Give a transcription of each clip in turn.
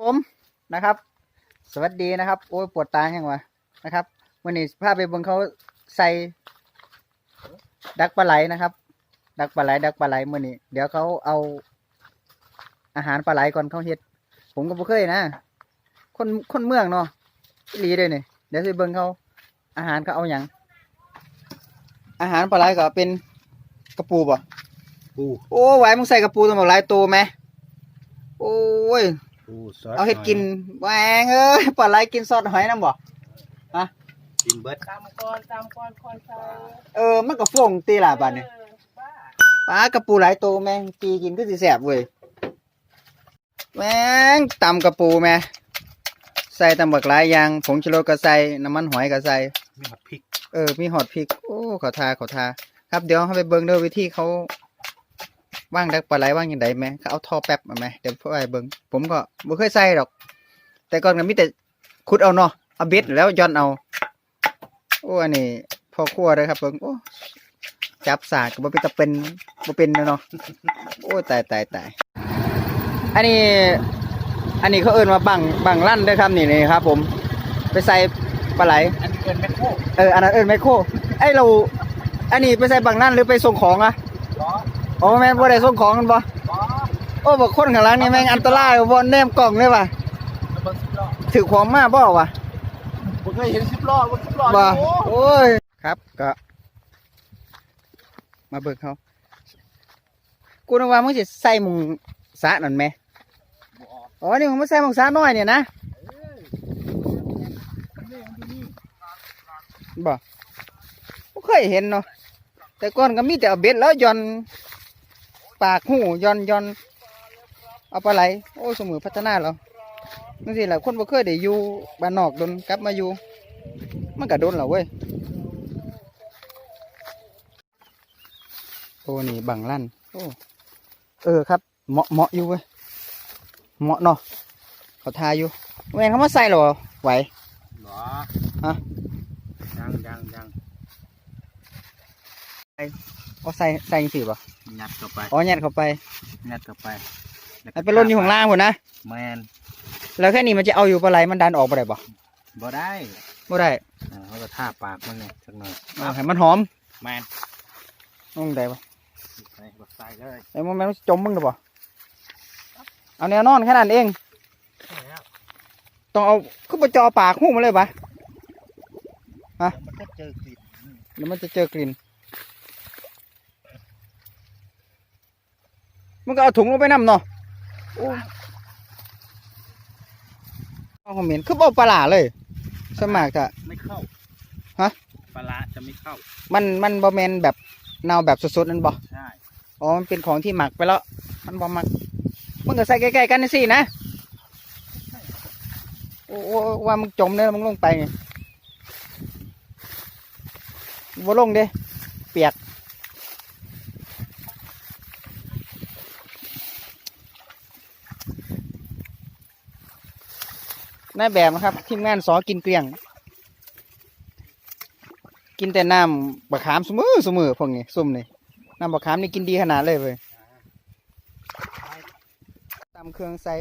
ผมนะครับ สวัสดีนะครับ โอ้ยปวดตาแห้งวะนะครับวันนี้พาไปเบิ่งเขาใส่ ดักปลาไหลนะครับ ดักปลาไหลดักปลาไหลมื่อนี้เดี๋ยวเขาเอาอาหารปลาไหลก่อนเขาเฮ็ด ผมก็บ่เคยนะ คนคนเมืองเนาะอีหลีเลยนี่เดี๋ยวไปเบิ่งเขาอาหารเขาเอาอย่างอาหารปลาไหลก็เป็นกระปูบ่ปูโอ้ไหวมึงใส่กระปูตัวหมดหลายตัวไหมโอ้ย ปูซอสเอาเห็ดกินแหวงเอ้ยปลาไหลกินซอสหอยน้ำบ่กินเบิดตามก่อนตามก่อนคอยใส่เออมันก็ฟ่งตีล่ะบัดนี้เออบ้าปลากระปูหลายตัวแม่งตีกินก็สิแสบเว้ยแม่งตำกระปูแม่ใส่ตำบักหลายอย่างผงชูรสก็ใส่น้ำมันหอยก็ใส่ มีผัดพริก เออ มีหอดพริก โอ้ขอทาขอทา ครับ เดี๋ยวเราไปเบิ่งเด้อวิธีเขา ว่างดักปลาไหลว่างยังไงแม่เขาเอาท่อแป๊บมาไหมเดี๋ยวพ่อไปเบิ่งผมก็บ่เคยใส่ดอก แต่ก่อนก็มีแต่ขุดเอาเนาะเอาเบ็ดแล้วย้อนเอาโอ้อันนี้พอครัวเลยครับเบิ่งโอ้จับสากก็บ่เป็นตะเป็นบ่เป็นเนาะโอ้ตายตายตายอันนี้ อันนี้เขาเอิ้นว่าบังบังลั่นเด้อครับนี่นี่ครับ ผม ไปใส่ปลาไหลอันนี้เป็นแมคโครเอออันนั้นเอินไมโครไอยเรา อันนี้ไปใส่บังนั่นหรือไปส่งของอะ ล้ออ๋อแม่นบ่ได้ส่งของกันบ่ล้อโอ้บอกคนข้างหลังนี่แม่งอันตรายบ่แนมกล่องเลยว่ะแล้วเบิ้งสิบล้อถือของมาบ่วะผมเคยเห็นสิบล้อว่าสิบล้อบ่โอ้โอ้ยครับก็มาเบิกเขากูนึกว่ามึงสิใส่หมุงสระนั่นแหมอ๋อนี่มึงมาใส่หมุงสระน้อยเนี่ยนะบ่บ่เคยเห็นเนาะแต่ก่อนก็มีแต่เอาเบ็ดแล้วย่อน ปากหูย่อนย่อนเอาปลาไหลโอ้ยสมือพัฒนาแล้วนั่นสิแหละคนบ่เคยได้อยู่บ้านนอกโดนกลับมาอยู่มันก็โดนแล้วเว้ยโอ้นี่บังลั่นโอ้เออครับเหมาะเหมาะอยู่เว้ยเหมาะเนาะเขาทาอยู่แมนเขามาใส่เหรอไหวล้อฮะยังยังยังเอาใส่ใส่ยังสิบ่ ยัดเข้าไปอ๋อยัดเข้าไปยัดเข้าไปแล้วมันไปล่นอยู่ข้างล่างหมดนะแมนแล้วแค่นี้มันจะเอาอยู่ปลาไหลมันดันออกไปได้บ่บ่ได้ไม่ได้เออเขาก็ท่าปากมันเนี่ยสักหน่อยเอาให้มันหอมแมนต้องได้บ่ใส่บักใส่เลยไอ้มันแม่นจมมึงหรือบ่เอาแนวนอนแค่นั้นเองใช่แล้วต้องเอาขึ้นไปจอปากหูมันเลยปะมันก็เจอกลิ่นเดี๋ยวมันจะเจอกลิ่น มันก็เอาถุงลงไปน้ำเนาะโอ้เอาคอมเมนต์คือบ่ปลาหลาเลยสวนมากจะไม่เข้าฮะปลาร้าจะไม่เข้า มันมันบ่แมนแบบเนาแบบสดๆนั่นบ่ใช่อ๋อมันเป็นของที่หมักไปแล้ว มันบ่หมักมันก็ใส่ใกล้ๆกันนี่สินะโอ้โอ้ว่ามึงจมเนี่ยมึงลงไปไงบ่ลงเด้เปียก นายแบบนะครับทีมงานสอกินเกลี้ยง กินแต่น้ำบะขามสมือสมือพวกนี้ซุ่มนี่น้ำบะขามนี่กินดีขนาดเลยเว้ยตำเครื่องใส่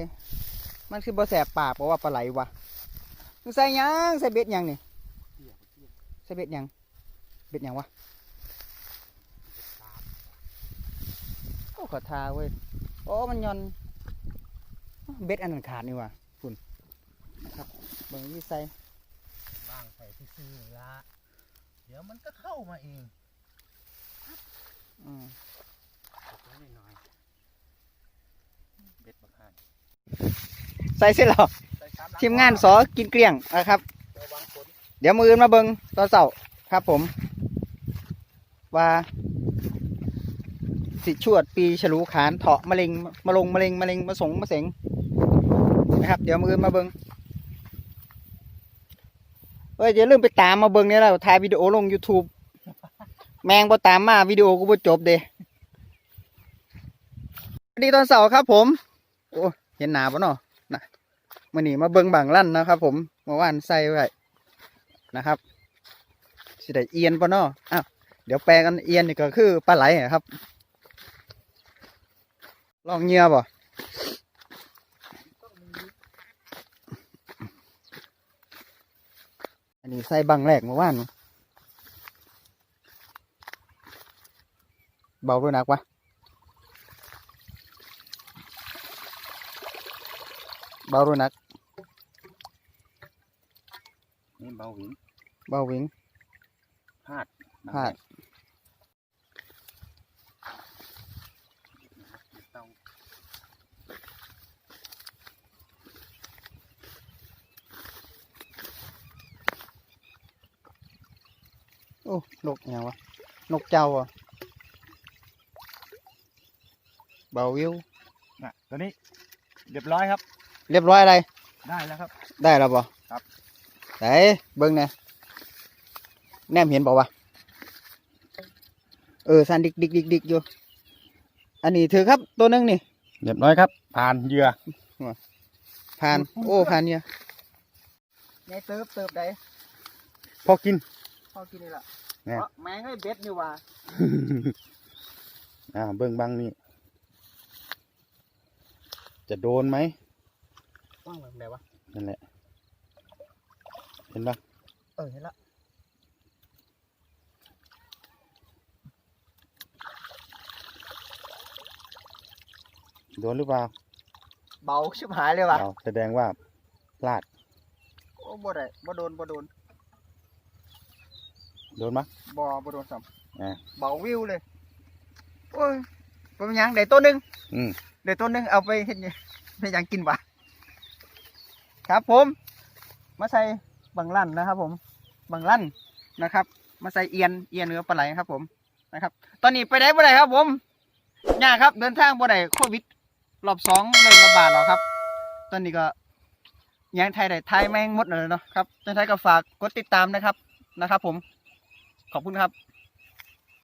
มันคือบ่แสบปากเพราะว่าปลาไหลวะมึงใส่ยังใส่เบ็ดยังนี่ใส่เบ็ดยังเบ็ดยังวะโอ้ขอทาเว้ยโอ้มันยอนเบ็ดอันนั้นขาดนี่วะคุณนะ บเบิ่งที่ใส่วางใส่ซื่อๆละเดี๋ยวมันก็เข้ามาเองอืมตกไว้หน่อยๆเบ็ดบักห่านใส่เสร็จแล้วใส่สามหลัทีมงานสอกินเกลี้ยงนะครับ ระวังฝนเดี๋ยวมืออื่นมาเบิงตอนเสาร์ครับผม ว่าสิชวดปีฉลูขานเถาะมะเร็งมะลงมะเร็งมะเร็งมะสงมะเสงนะครับ เดี๋ยวมืออื่นมาเบิง เอ้ยอย่าลืมไปตามมาเบิงเนี่ยแล้วถ่ายวิดีโอลง YouTube แมงพอตามมาวิดีโอกูบ่จบเด้สวัสดีตอนเสาร์ครับ ผม โอ้เห็นหนาปะเนาะนะมื่อนี้มาเบิงบางลั่นนะครับ ผมเมื่อวานใส่ไว้นะครับสิได้เอียนปะเนาะอ้าวเดี๋ยวแปลกันเอียนนี่ก็คือปลาไหลครับ ลองเหงียบ่ อันนี้ใส่บังแรกเมื่อวานนี่เบาด้วยหนักวะเบาด้วยหนักนี่เบาหวินเบาวิงพลาดพลาด โอ้นกยังวะ นกเจ้าอะเบาวิวน่ะตัวนี้เรียบร้อยครับ เรียบร้อยอะไร ได้แล้วครับ ได้แล้วบ่ครับไหนเบิ้งเนี่ยแนมเห็นบอกว่าเออสันดิกดิกดิกดิกอยู่ อันนี้ถือครับตัวหนึงนี่ เรียบร้อยครับ ผ่านเหยื่อผ่าน โอ้ผ่านเนี่ยไงเติบเติบได้พอกิน พอกินนี่ละแน่แมงให้เบ็ดนี่ว่าอ่าเบิ่งบังนี่ จะโดนไหมว่างแบบไหนวะ นั่นแหละ เห็นปะเออเห็นละโดนหรือเปล่า เบาชิบหายเลยว่ะเอาแสดงว่าพลาด โอ้บ่ได้บ่โดนบ่โดน โดนมะบ่บ่โดนซ้ำอ่า เบาวิวเลย โอ้ยเป็นหยังได้ตัวหนึงอืมเดี๋ยวต้นหนึงเอาไปเฮ็ดหยังไม่ยังกินวะครับผม มาใส่บังลั่นนะครับ ผมบังลั่นนะครับ มาใส่เอียนเอียนเนื้อปลาไหลครับ ผมนะครับ ตอนนี้ไปได้บ่ได้ครับ ผมยากครับ เดินทางบ่ได้โควิดรอบสองเริ่มระบาดแล้วครับ ตอนนี้ก็ยังไทยได้ไทยแม่งหมดเลยเนาะครับยังไทยก็ฝากกดติดตามนะครับนะครับ ผม ขอบคุณครับ